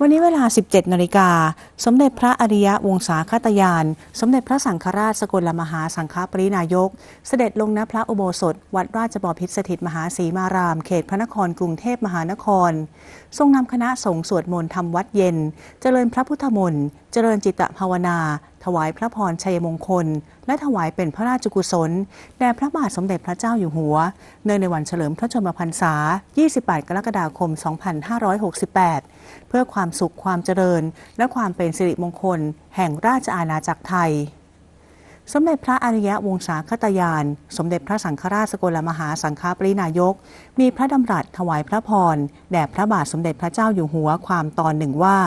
วันนี้เวลา 17 นาฬิกา สมเด็จพระอริยะวงศาคตยาน สมเด็จพระสังฆราชสกลมหาสังฆปรินายก เสด็จลงณพระอุโบสถ วัดราชบพิตรสถิตมหาศรีมาราม เขตพระนครกรุงเทพมหานคร ทรงนำคณะสงฆ์สวดมนต์ทำวัดเย็น เจริญพระพุทธมนต์ เจริญจิตภาวนา ถวายพระพรชัยมงคล และถวายเป็นพระราชกุศล แด่พระบาทสมเด็จพระเจ้าอยู่หัว เนื่องในวันเฉลิมพระชนมพรรษา 28 กรกฎาคม 2568 เพื่อความสุขความเจริญ และความเป็นสิริมงคล แห่งราชอาณาจักรไทยสมเด็จพระอริยวงศาคตยาน สมเด็จพระสังฆราชสกลมหาสังฆปรินายก มีพระดำรัสถวายพระพร แด่พระบาทสมเด็จพระเจ้าอยู่หัวความตอนหนึ่งว่า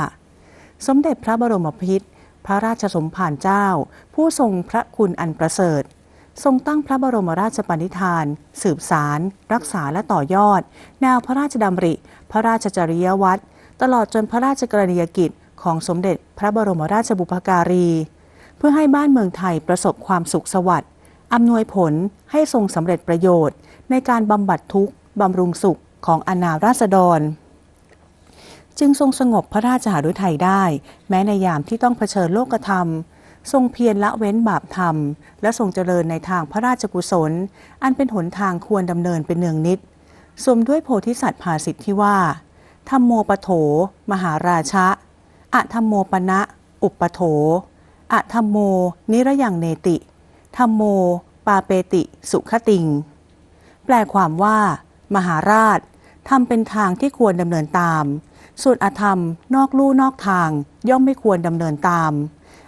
สมเด็จพระบรมพิตรพระราชสมภารเจ้า ผู้ทรงพระคุณอันประเสริฐ ทรงตั้งพระบรมราชปณิธาน สืบสาร รักษาและต่อยอด แนวพระราชดำริ พระราชจริยวัตรตลอดจนพระราชกรณียกิจของสมเด็จพระบรมราชบุพการี เพื่อให้บ้านเมืองไทยประสบความสุขสวัสดิ์อำนวยผลให้ทรงสำเร็จประโยชน์ ในการบำบัดทุกข์บำรุงสุขของอาณาราษฎร จึงทรงสงบพระราชหฤทัยได้ แม้ในยามที่ต้องเผชิญโลกธรรม ทรงเพียรละเว้นบาปธรรม และทรงเจริญในทางพระราชกุศล อันเป็นหนทางควรดำเนินเป็นเนืองนิดสมด้วยโพธิสัตว์ภาสิทธิที่ว่าธรรมโมปโถ มหาราชะอะธรรมโมปณะ อุปโถอะธรรมโม นิระยังเนติธรรมโม ปาเปติ สุขติง แปลความว่า มหาราชทำเป็นทางที่ควรดำเนินตาม ส่วนอธรรมนอกลู่นอกทางย่อมไม่ควรดำเนินตาม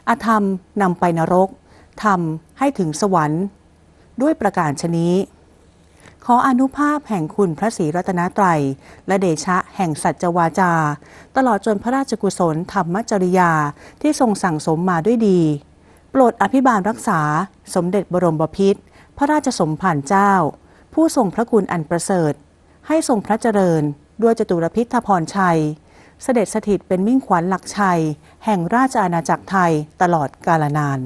อธรรมนำไปนรกทำให้ถึงสวรรค์ ด้วยประการชนี้ ขออนุภาพแห่งคุณพระศรีรัตนตรัย และเดชะแห่งสัจวาจา ตลอดจนพระราชกุศลธรรมจริยาที่ทรงสั่งสมมาด้วยดี โปรดอภิบาลรักษา สมเด็จบรมบพิตรพระราชสมภารเจ้า ผู้ทรงพระคุณอันประเสริฐ ให้ทรงพระเจริญ ด้วยจตุรพิธพรชัย เสด็จสถิตเป็นมิ่งขวัญหลักชัย แห่งราชอาณาจักรไทยตลอดกาลนาน